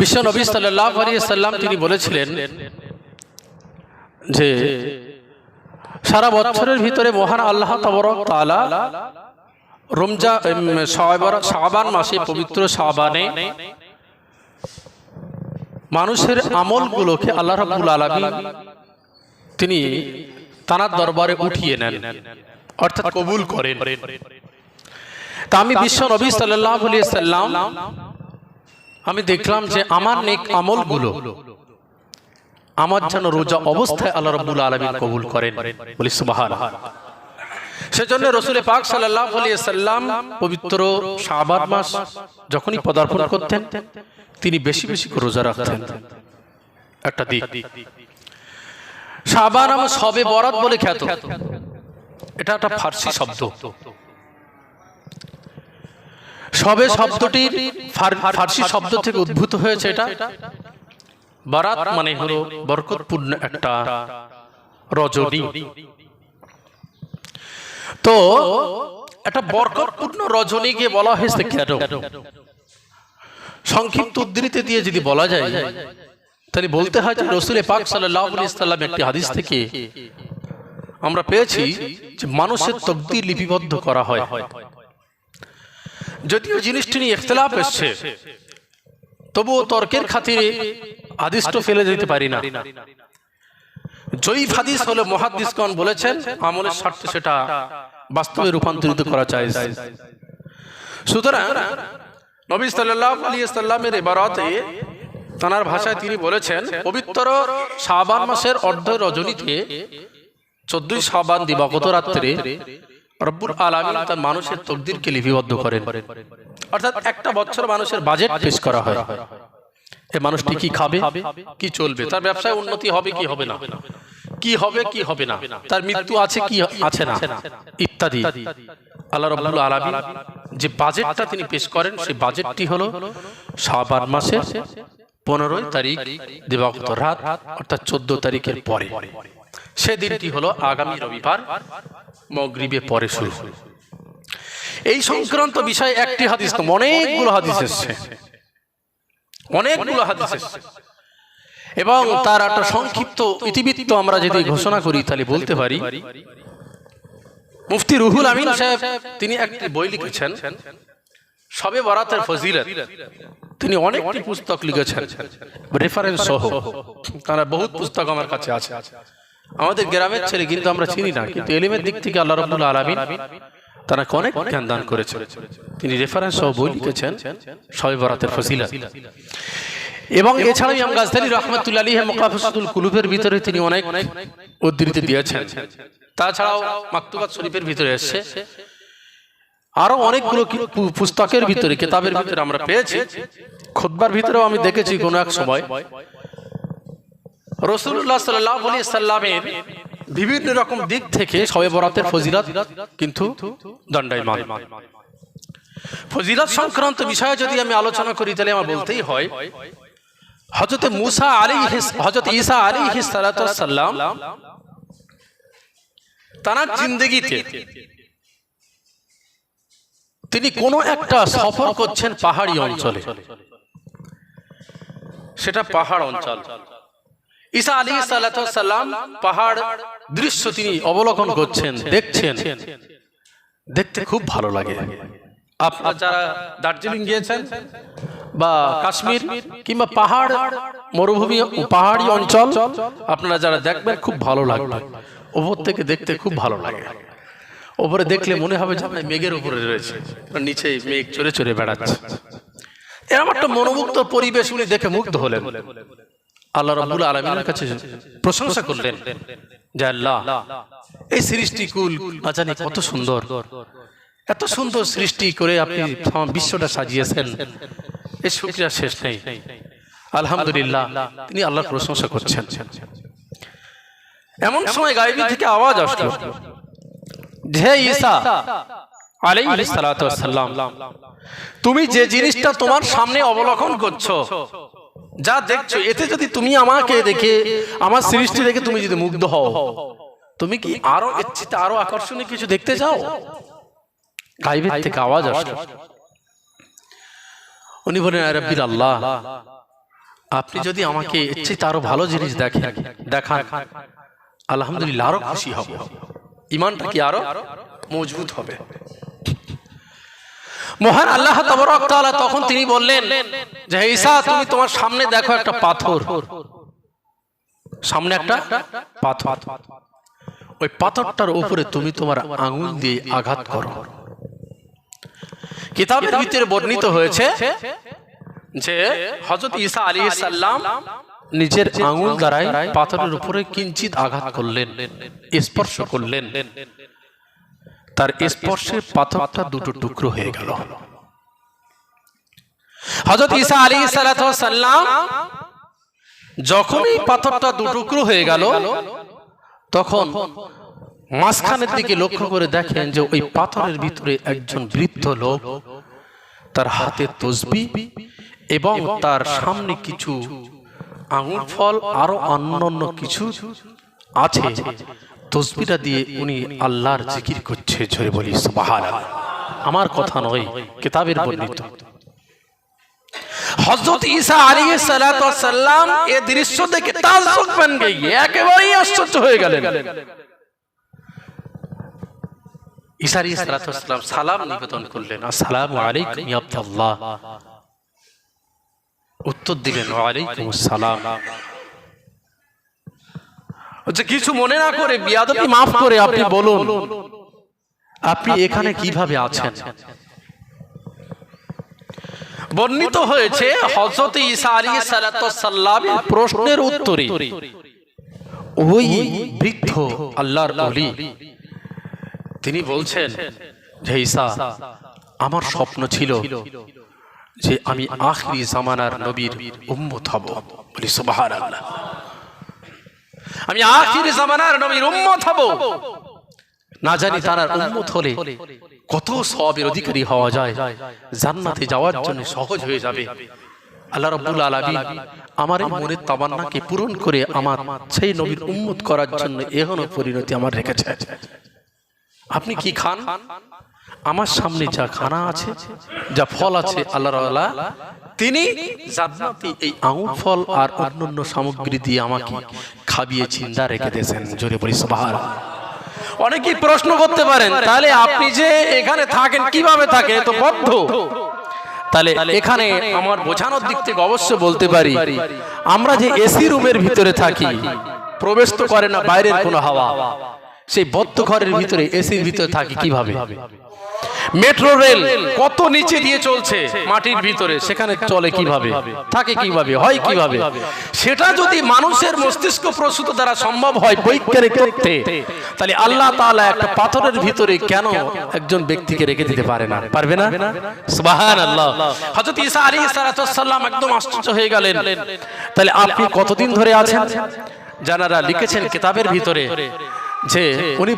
বিশ্ব নবী সাল্লাহ সাল্লাম তিনি বলেছিলেন যে সারা বছরের ভিতরে মহান আল্লাহ তবরক তালা রমজা শাবান মাসে পবিত্র শাবানে মানুষের আমলগুলোকে আল্লাহ রাব্বুল আলামিন তিনি তানার দরবারে উঠিয়ে নেন, অর্থাৎ কবুল করেন। তা আমি বিশ্ব নবী সাল্লাহ সাল্লাম আমি দেখলাম যে আমার নেক আমলগুলো আমার যেন রোজা অবস্থায় আল্লাহ রব্বুল আলমিন কবুল করেন। বলি সেজন্য রসুল পাক সাল্লাহ সাল্লাম পবিত্র শাবান মাস যখনই পদার্পণ করতেন, তিনি বেশি বেশি করে রোজা রাখতেন। একটা দিক। শাবান আমার সবে বরাত বলে খ্যাত। এটা একটা ফার্সি শব্দ। সবে শব্দটির ফার- ফার্সি শব্দ থেকে উদ্ভূত হয়েছে এটা। বারাত মানে হলো বরকতপূর্ণ একটা রজনী। তো একটা বরকতপূর্ণ রজনীকে বলা হয়েছে কেন? সংক্ষিপ্ত উদ্ধৃতি দিয়ে যদি বলা যায়, তাহলে বলতে হয় যে রসুল পাক সাল্লাহ ইসলাম একটি হাদিস থেকে আমরা পেয়েছি যে মানুষের তকদির লিপিবদ্ধ করা হয়। যদিও জিনিসটি নিয়ে ইখতলাফ এসছে, তবুও তর্কের খাতিরে আদিষ্ট ফেলে দিতে পারি না। জয়ীফ হাদিস হলে মহাদিসগণ বলেছেন, আমলের স্বার্থে সেটা বাস্তবে রূপান্তরিত করা চাই সুতরাং নবী সাল্লাল্লাহু আলাইহি সাল্লামের ইবারতে তানার ভাষায় তিনি বলেছেন, পবিত্র শাবান মাসের অর্ধ রজনীতে চোদ্দই শাবান দিবাগত রাত্রে আলামিন তার মানুষের তকদিরকে লিপিবদ্ধ করেন। অর্থাৎ একটা বছর মানুষের বাজেট পেশ করা হয়। এ মানুষটি কি খাবে? কি চলবে? তার ব্যবসায় উন্নতি হবে কি হবে না? কি হবে কি হবে না? তার মৃত্যু আছে, কি আছে না? ইত্যাদি। আল্লাহ রব্বুল আলামিন যে বাজেটটা তিনি পেশ করেন, সেই বাজেটটি হলো শাবান মাসের পনেরোই তারিখ দিবাগত রাত, অর্থাৎ চোদ্দ তারিখের পরে। সে দিনটি হলো আগামী রবিবার মগরিবে পরে শুরু। এই সংক্রান্ত বিষয়ে একটি হাদিস তো অনেকগুলো হাদিস এসছে। অনেকগুলো হাদিস এসছে। এবং তার একটা সংক্ষিপ্ত ইতিবৃত্ত আমরা যদি ঘোষণা করি তাহলে বলতে পারি মুফতি রুহুল আমিন সাহেব তিনি একটি বই লিখেছেন সবে বরাতের ফজিলত। তিনি অনেকটি পুস্তক লিখেছেন। রেফারেন্স সহ। তারা বহুত পুস্তক আমার কাছে আছে। আমাদের গ্রামের ছেলে কিন্তু আমরা চিনি না কিন্তু এলিমের দিক থেকে আল্লাহ রবুল্লা আলমিন তারা অনেক জ্ঞান দান করেছেন। তিনি রেফারেন্স সহ বই লিখেছেন সবে বরাতের ফজিলত। এবং এছাড়াও ইমাম গাজদালি রহমতুল্লাহ আলী মোকাফাতুল কুলুবের ভিতরে তিনি অনেক উদ্ধৃতি দিয়েছেন। তাছাড়াও মাকতুবাত শরীফের ভিতরে এসছে। আরও অনেকগুলো পুস্তকের ভিতরে কিতাবের ভিতরে আমরা পেয়েছি। খোদবার ভিতরেও আমি দেখেছি কোনো এক সময় রসুল্লাহ সাল্লাহ সাল্লামের বিভিন্ন রকম দিক থেকে সবে বরাতের ফজিলত কিন্তু দণ্ডায়মান। ফজিলত সংক্রান্ত বিষয়ে যদি আমি আলোচনা করি, তাহলে আমার বলতেই হয় হজরত মুসা আলী হজরত ঈসা আলী সাল্লাম তার জিন্দগিতে তিনি কোনো একটা সফর করছেন পাহাড়ি অঞ্চলে। সেটা পাহাড় অঞ্চল। ঈসা আলী সাল্লাম পাহাড় দৃশ্য তিনি অবলোকন করছেন, দেখছেন। দেখতে খুব ভালো লাগে। আপনার যারা দার্জিলিং গিয়েছেন বা কাশ্মীর কিংবা পাহাড়, মরুভূমি পাহাড়ি অঞ্চল, আপনারা যারা দেখবেন খুব ভালো লাগবে। ওপর থেকে দেখতে খুব ভালো লাগে। ওপরে দেখলে মনে হবে যে মেঘের উপরে রয়েছে নিচে মেঘ চড়ে চড়ে বেড়াচ্ছে। এরকম একটা মনোমুগ্ধ পরিবেশ উনি দেখে মুগ্ধ হলেন। আল্লাহ রাব্বুল আলামিনের কাছে প্রশংসা করলেন যে আল্লাহ এই সৃষ্টি কুল না জানি কত সুন্দর। এত সুন্দর সৃষ্টি করে আপনি বিশ্বটা সাজিয়েছেন। এই শুক্রিয়া শেষ নেই। আলহামদুলিল্লাহ তিনি আল্লাহর প্রশংসা করছেন। এমন সময় গায়েবী থেকে আওয়াজ আসলো। হে ঈসা আলাইহিস সালাতু ওয়াস সালাম। তুমি যে জিনিসটা তোমার সামনে অবলোকন করছ যা দেখছ, এতে যদি তুমি আমাকে দেখে, আমার সৃষ্টি দেখে তুমি যদি মুগ্ধ হও, তুমি কি আরও ইচ্ছিত আরও আকর্ষণীয় কিছু দেখতে চাও? গাইবের থেকে আওয়াজ আসলো। উনি বলেন, আয় রাব্বিল আল্লাহ, আপনি যদি আমাকে চেয়ে আরও ভালো জিনিস দেখেন, দেখান, আলহামদুলিল্লাহ আরও খুশি হব। ইমানটা কি আরও মজবুত হবে? মহান আল্লাহ তখন তিনি বললেন যে ঈসা, তুমি তোমার সামনে দেখো একটা পাথর। সামনে একটা পাথর। ওই পাথরটার উপরে তুমি তোমার আঙুল দিয়ে আঘাত করো। কিতাবের ভিতরে বর্ণিত হয়েছে যে, হযরত ঈসা আলাইহিস সালাম নিজের আঙুল দ্বারাই পাথরের উপরে কিঞ্চিত আঘাত করলেন, স্পর্শ করলেন। তার স্পর্শে পাথরটা দুটো টুকরো হয়ে গেল। হযরত ঈসা আলাইহিস সালাম যখনই পাথরটা দুটুকরো হয়ে গেল, তখন মাঝখানের দিকে লক্ষ্য করে দেখেন যে ওই পাথরের ভিতরে একজন বৃদ্ধ লোক তার হাতে তসবি এবং তার সামনে কিছু আঙুর ফল, আরও অন্যান্য কিছু আছে। তসবিটা দিয়ে উনি আল্লাহর জিকির করছে, জোরে বলি, সুবহানাল্লাহ। আমার কথা নয়, কিতাবের বর্ণিত। হযরত ঈসা ওয়াস সালাম এই দৃশ্য দেখে তাজ্জুব বন গই, একেবারেই আশ্চর্য হয়ে গেলেন। ঈসা ওয়াস সালাম সালাম নিবেদন করলেন, আসসালামু আলাইকুম ইয়া আব্দুল্লাহ। উত্তর দিলেন ওয়ালাইকুম আসসালাম। আচ্ছা কিছু মনে না করে বিয়াদবি মাফ করে আপনি বলুন। আপনি এখানে কীভাবে আছেন? বর্ণিত হয়েছে হযরত ঈসা আলাইহিস সালাতু সাল্লামের প্রশ্নের উত্তরে। ওই বৃদ্ধ আল্লাহর ওলি। তিনি বলছেন যে ঈসা আমার স্বপ্ন ছিল যে আমি আখরি জামানার নবীর উম্মত হব। বলি সুবহানাল্লাহ। আমি আখির জামানার নবীর উম্মত হব। না জানি তার উম্মত হলে কত সবের অধিকারী হওয়া যায়। জান্নাতে যাওয়ার জন্য সহজ হয়ে যাবে। আল্লাহ রাব্বুল আলামিন আমার এই মনের তামান্নাকে পূরণ করে আমার সেই নবীর উম্মত করার জন্য এখনও পরিণতি আমার রেখেছে। আপনি কি খান? আমার সামনে যা খানা আছে যা ফল আছে আল্লাহ তিনি জান্নাতে এই আঙুর ফল আর অন্যান্য সামগ্রী দিয়ে আমাকে খাবিয়ে চিন্তা রেখে দিয়েছেন। জোরে বলি সুবহানাল্লাহ। অনেকেই প্রশ্ন করতে পারেন তাহলে আপনি যে এখানে থাকেন কীভাবে থাকেন এ তো বদ্ধ। তাহলে এখানে আমার বোঝানোর দিক থেকে অবশ্য বলতে পারি আমরা যে এসি রুমের ভিতরে থাকি প্রবেশ তো করে না বাইরের কোনো হাওয়া। সেই বদ্ধ ঘরের ভিতরে এসির ভিতরে থাকি কীভাবে? মেট্রো রেল কত নিচে দিয়ে চলছে মাটির ভিতরে সেখানে চলে কীভাবে? থাকে কীভাবে? হয় কীভাবে? সেটা যদি মানুষের মস্তিষ্ক প্রসূত দ্বারা সম্ভব হয় বৈজ্ঞানিক তথ্যে তাহলে আল্লাহ তাআলা একটা পাথরের ভিতরে কেন একজন ব্যক্তিকে রেখে দিতে পারে না? পারবে না? সুবহানাল্লাহ। হযরত ঈসা আলাইহিস সাল্লাম একদম আশ্চর্য হয়ে গেলেন। তাহলে আপনি কতদিন ধরে আছেন? যারা লিখেছেন কিতাবের ভিতরে যে উনি